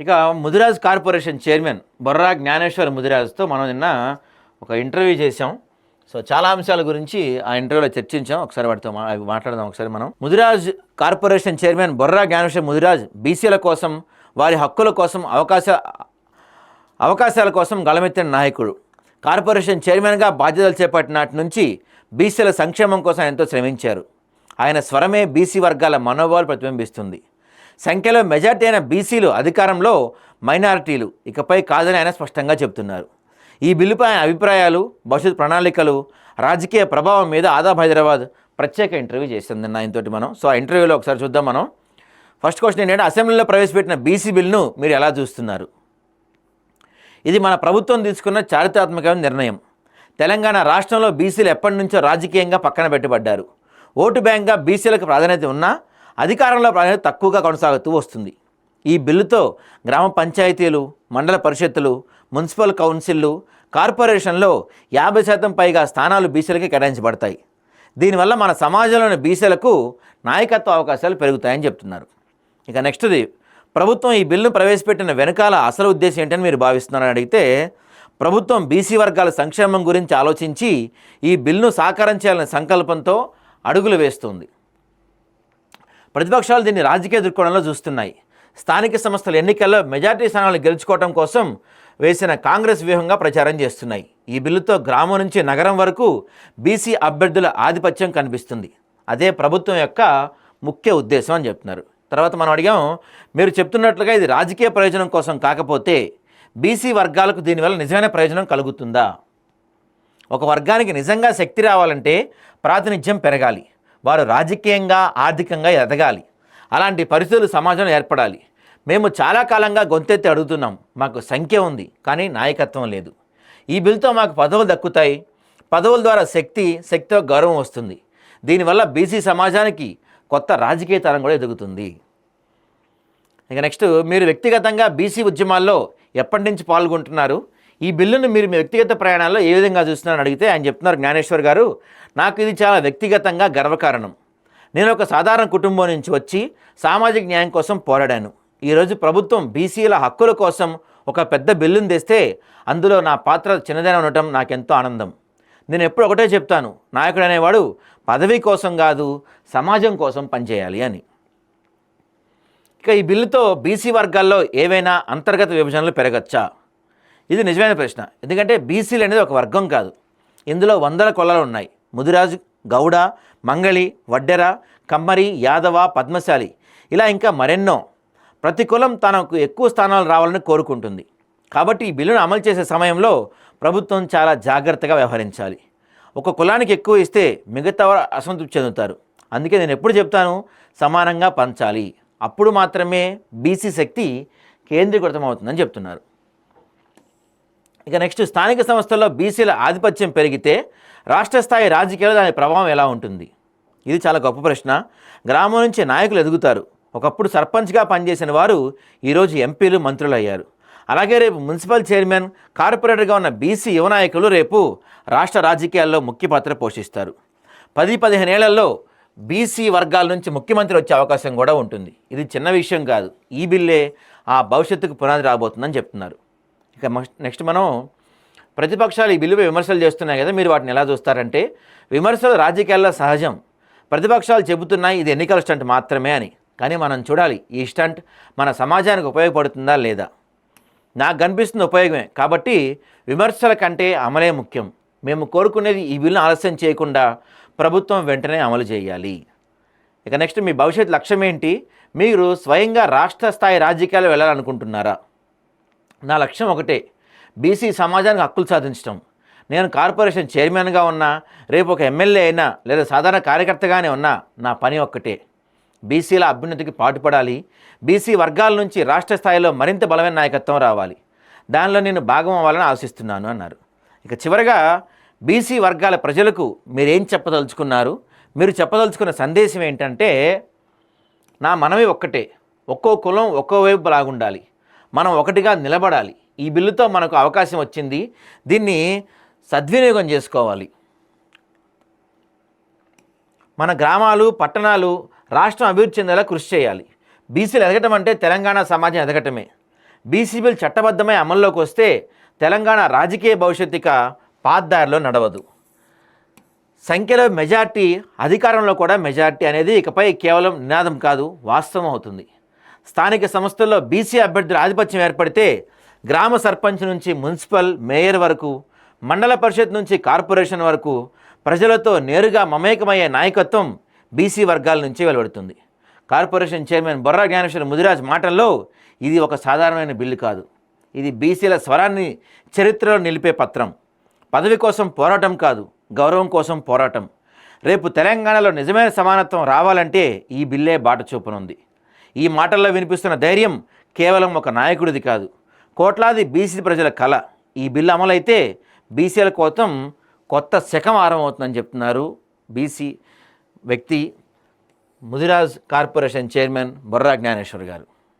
ఇక Mudiraj corporation chairman Borra Gnaneshwar ముదిరాజ్తో మనం నిన్న ఒక ఇంటర్వ్యూ చేసాం సో చాలా అంశాల గురించి ఆ ఇంటర్వ్యూలో చర్చించాం. ఒకసారి వాటితో మా- మాట్లాడదాం ఒకసారి మనం. ముదిరాజ్ కార్పొరేషన్ చైర్మన్ బొర్రా జ్ఞానేశ్వర్ ముదిరాజ్ బీసీల కోసం వారి హక్కుల కోసం అవకాశ అవకాశాల కోసం గళమెత్తిన నాయకుడు. కార్పొరేషన్ చైర్మన్గా బాధ్యతలు చేపట్టినాటి నుంచి బీసీల సంక్షేమం కోసం ఎంతో శ్రమించారు. ఆయన స్వరమే బీసీ వర్గాల మనోభావాలు ప్రతిబింబిస్తుంది. సంఖ్యలో మెజార్టీ అయిన బీసీలు అధికారంలో మైనారిటీలు. ఇకపై కాదని ఆయన స్పష్టంగా చెబుతున్నారు. ఈ బిల్లుపై ఆయన అభిప్రాయాలు భవిష్యత్ ప్రణాళికలు రాజకీయ ప్రభావం మీద ఆదాబ్ హైదరాబాద్ ప్రత్యేక ఇంటర్వ్యూ చేసిందన్న ఆయనతోటి మనం. సో ఆ ఇంటర్వ్యూలో ఒకసారి చూద్దాం మనం. ఫస్ట్ క్వశ్చన్ ఏంటంటే అసెంబ్లీలో ప్రవేశపెట్టిన బీసీ బిల్లును మీరు ఎలా చూస్తున్నారు? ఇది మన ప్రభుత్వం తీసుకున్న చారిత్రాత్మకమైన నిర్ణయం. తెలంగాణ రాష్ట్రంలో బీసీలు ఎప్పటి నుంచో రాజకీయంగా పక్కన పెట్టబడ్డారు. ఓటు బ్యాంక్గా బీసీలకు ప్రాధాన్యత ఉన్నా అధికారంలో ప్రాధాన్యత తక్కువగా కొనసాగుతూ వస్తుంది. ఈ బిల్లుతో గ్రామ పంచాయతీలు మండల పరిషత్తులు మున్సిపల్ కౌన్సిళ్ళు కార్పొరేషన్లో యాభై శాతం పైగా స్థానాలు బీసీలకి కేటాయించబడతాయి. దీనివల్ల మన సమాజంలోని బీసీలకు నాయకత్వ అవకాశాలు పెరుగుతాయని చెప్తున్నారు. ఇక నెక్స్ట్ది ప్రభుత్వం ఈ బిల్లును ప్రవేశపెట్టిన వెనకాల అసలు ఉద్దేశం ఏంటని మీరు భావిస్తున్నారని అడిగితే ప్రభుత్వం బీసీ వర్గాల సంక్షేమం గురించి ఆలోచించి ఈ బిల్లును సాకారం చేయాలనే సంకల్పంతో అడుగులు వేస్తుంది. ప్రతిపక్షాలు దీన్ని రాజకీయ దృక్కోణంలో చూస్తున్నాయి. స్థానిక సంస్థల ఎన్నికల్లో మెజార్టీ స్థానాలు గెలుచుకోవడం కోసం వేసిన కాంగ్రెస్ వ్యూహంగా ప్రచారం చేస్తున్నాయి. ఈ బిల్లుతో గ్రామం నుంచి నగరం వరకు బీసీ అభ్యర్థుల ఆధిపత్యం కనిపిస్తుంది. అదే ప్రభుత్వం యొక్క ముఖ్య ఉద్దేశం అని చెప్తున్నారు. తర్వాత మనం అడిగాం మీరు చెప్తున్నట్లుగా ఇది రాజకీయ ప్రయోజనం కోసం కాకపోతే బీసీ వర్గాలకు దీనివల్ల నిజమైన ప్రయోజనం కలుగుతుందా? ఒక వర్గానికి నిజంగా శక్తి రావాలంటే ప్రాతినిధ్యం పెరగాలి. వారు రాజకీయంగా ఆర్థికంగా ఎదగాలి. అలాంటి పరిస్థితులు సమాజంలో ఏర్పడాలి. మేము చాలా కాలంగా గొంతెత్తి అడుగుతున్నాం. మాకు సంఖ్య ఉంది కానీ నాయకత్వం లేదు. ఈ బిల్తో మాకు పదవులు దక్కుతాయి. పదవుల ద్వారా శక్తి శక్తితో గౌరవం వస్తుంది. దీనివల్ల బీసీ సమాజానికి కొత్త రాజకీయ తరం కూడా ఎదుగుతుంది. ఇక నెక్స్ట్ మీరు వ్యక్తిగతంగా బీసీ ఉద్యమాల్లో ఎప్పటి నుంచి పాల్గొంటున్నారు? ఈ బిల్లును మీరు మీ వ్యక్తిగత ప్రయాణాల్లో ఏ విధంగా చూస్తున్నారని అడిగితే ఆయన చెప్తున్నారు జ్ఞానేశ్వర్ గారు నాకు ఇది చాలా వ్యక్తిగతంగా గర్వకారణం. నేను ఒక సాధారణ కుటుంబం నుంచి వచ్చి సామాజిక న్యాయం కోసం పోరాడాను. ఈరోజు ప్రభుత్వం బీసీల హక్కుల కోసం ఒక పెద్ద బిల్లును తెస్తే అందులో నా పాత్ర చిన్నదైన ఉండటం నాకెంతో ఆనందం. నేను ఎప్పుడు ఒకటే చెప్తాను నాయకుడు అనేవాడు పదవి కోసం కాదు సమాజం కోసం పనిచేయాలి అని. ఇక ఈ బిల్లుతో బీసీ వర్గాల్లో ఏవైనా అంతర్గత విభజనలు పెరగచ్చా? ఇది నిజమైన ప్రశ్న. ఎందుకంటే బీసీలు అనేది ఒక వర్గం కాదు. ఇందులో వందల కొలలు ఉన్నాయి. ముదిరాజు గౌడ మంగళి వడ్డెర కమ్మరి యాదవ పద్మశాలి ఇలా ఇంకా మరెన్నో. ప్రతి కులం తనకు ఎక్కువ స్థానాలు రావాలని కోరుకుంటుంది. కాబట్టి ఈ బిల్లును అమలు చేసే సమయంలో ప్రభుత్వం చాలా జాగ్రత్తగా వ్యవహరించాలి. ఒక కులానికి ఎక్కువ ఇస్తే మిగతా వారు అసంతృప్తి చెందుతారు. అందుకే నేను ఎప్పుడు చెప్తాను సమానంగా పంచాలి. అప్పుడు మాత్రమే బీసీ శక్తి కేంద్రీకృతం అవుతుందని చెప్తున్నారు. ఇక నెక్స్ట్ స్థానిక సంస్థల్లో బీసీల ఆధిపత్యం పెరిగితే రాష్ట్ర స్థాయి రాజకీయాలు దాని ప్రభావం ఎలా ఉంటుంది? ఇది చాలా గొప్ప ప్రశ్న. గ్రామం నుంచి నాయకులు ఎదుగుతారు. ఒకప్పుడు సర్పంచ్గా పనిచేసిన వారు ఈరోజు ఎంపీలు మంత్రులు అయ్యారు అలాగే రేపు మున్సిపల్ చైర్మన్ కార్పొరేటర్గా ఉన్న బీసీ యువ నాయకులు రేపు రాష్ట్ర రాజకీయాల్లో ముఖ్య పాత్ర పోషిస్తారు. పది పదిహేను ఏళ్ళలో బీసీ వర్గాల నుంచి ముఖ్యమంత్రి వచ్చే అవకాశం కూడా ఉంటుంది. ఇది చిన్న విషయం కాదు. ఈ బిల్లే ఆ భవిష్యత్తుకు పునాది రాబోతుందని చెప్తున్నారు. ఇక నెక్స్ట్ మనం ప్రతిపక్షాలు ఈ బిల్లుపై విమర్శలు చేస్తున్నాయి కదా మీరు వాటిని ఎలా చూస్తారంటే విమర్శలు రాజకీయాల్లో సహజం ప్రతిపక్షాలు చెబుతున్నాయి ఇది ఎన్నికల స్టంట్ మాత్రమే అని. కానీ మనం చూడాలి ఈ స్టంట్ మన సమాజానికి ఉపయోగపడుతుందా లేదా? నాకు కనిపిస్తుంది ఉపయోగమే కాబట్టి విమర్శల కంటే అమలే ముఖ్యం. మేము కోరుకునేది ఈ బిల్లును ఆలస్యం చేయకుండా ప్రభుత్వం వెంటనే అమలు చేయాలి. ఇక నెక్స్ట్ మీ భవిష్యత్ లక్ష్యం ఏంటి? మీరు స్వయంగా రాష్ట్ర స్థాయి రాజకీయాలు వెళ్ళాలనుకుంటున్నారా? నా లక్ష్యం ఒకటే. బీసీ సమాజానికి హక్కులు సాధించడం నేను కార్పొరేషన్ చైర్మన్గా ఉన్నా రేపు ఒక ఎమ్మెల్యే అయినా లేదా సాధారణ కార్యకర్తగానే ఉన్నా నా పని ఒక్కటే. బీసీల అభ్యున్నతికి పాటుపడాలి. బీసీ వర్గాల నుంచి రాష్ట్ర స్థాయిలో మరింత బలమైన నాయకత్వం రావాలి. దానిలో నేను భాగం అవ్వాలని ఆశిస్తున్నాను అన్నారు. ఇక చివరగా బీసీ వర్గాల ప్రజలకు మీరేం చెప్పదలుచుకున్నారు? మీరు చెప్పదలుచుకున్న సందేశం ఏంటంటే నా మనవి ఒక్కటే. ఒక్కో కులం ఒక్కో వైపు లాగుండాలి. మనం ఒకటిగా నిలబడాలి. ఈ బిల్లుతో మనకు అవకాశం వచ్చింది. దీన్ని సద్వినియోగం చేసుకోవాలి. మన గ్రామాలు పట్టణాలు రాష్ట్రం అభివృద్ధి చెందేలా కృషి చేయాలి. బీసీలు ఎదగటం అంటే తెలంగాణ సమాజం ఎదగటమే. బీసీ బిల్ చట్టబద్ధమై అమల్లోకి వస్తే తెలంగాణ రాజకీయ భవిష్యత్తుక పాతదారిలో నడవదు. సంఖ్యలో మెజార్టీ అధికారంలో కూడా మెజార్టీ అనేది ఇకపై కేవలం నినాదం కాదు వాస్తవం అవుతుంది. స్థానిక సంస్థల్లో బీసీ అభ్యర్థుల ఆధిపత్యం ఏర్పడితే గ్రామ సర్పంచ్ నుంచి మున్సిపల్ మేయర్ వరకు మండల పరిషత్ నుంచి కార్పొరేషన్ వరకు ప్రజలతో నేరుగా మమేకమయ్యే నాయకత్వం బీసీ వర్గాల నుంచి వెలువడుతుంది. కార్పొరేషన్ చైర్మన్ బొర్రా జ్ఞానేశ్వర ముదిరాజ్ మాటల్లో ఇది ఒక సాధారణమైన బిల్లు కాదు. ఇది బీసీల స్వరాన్ని చరిత్రలో నిలిపే పత్రం. పదవి కోసం పోరాటం కాదు గౌరవం కోసం పోరాటం. రేపు తెలంగాణలో నిజమైన సమానత్వం రావాలంటే ఈ బిల్లే బాట చూపనుంది. ఈ మాటల్లో వినిపిస్తున్న ధైర్యం కేవలం ఒక నాయకుడిది కాదు. కోట్లాది బీసీ ప్రజల కళ ఈ బిల్లు అమలైతే బీసీల కోసం కొత్త శకం ఆరంభమవుతుందని చెప్తున్నారు బీసీ వ్యక్తి ముదిరాజ్ కార్పొరేషన్ చైర్మన్ బొర్రా జ్ఞానేశ్వర్ గారు.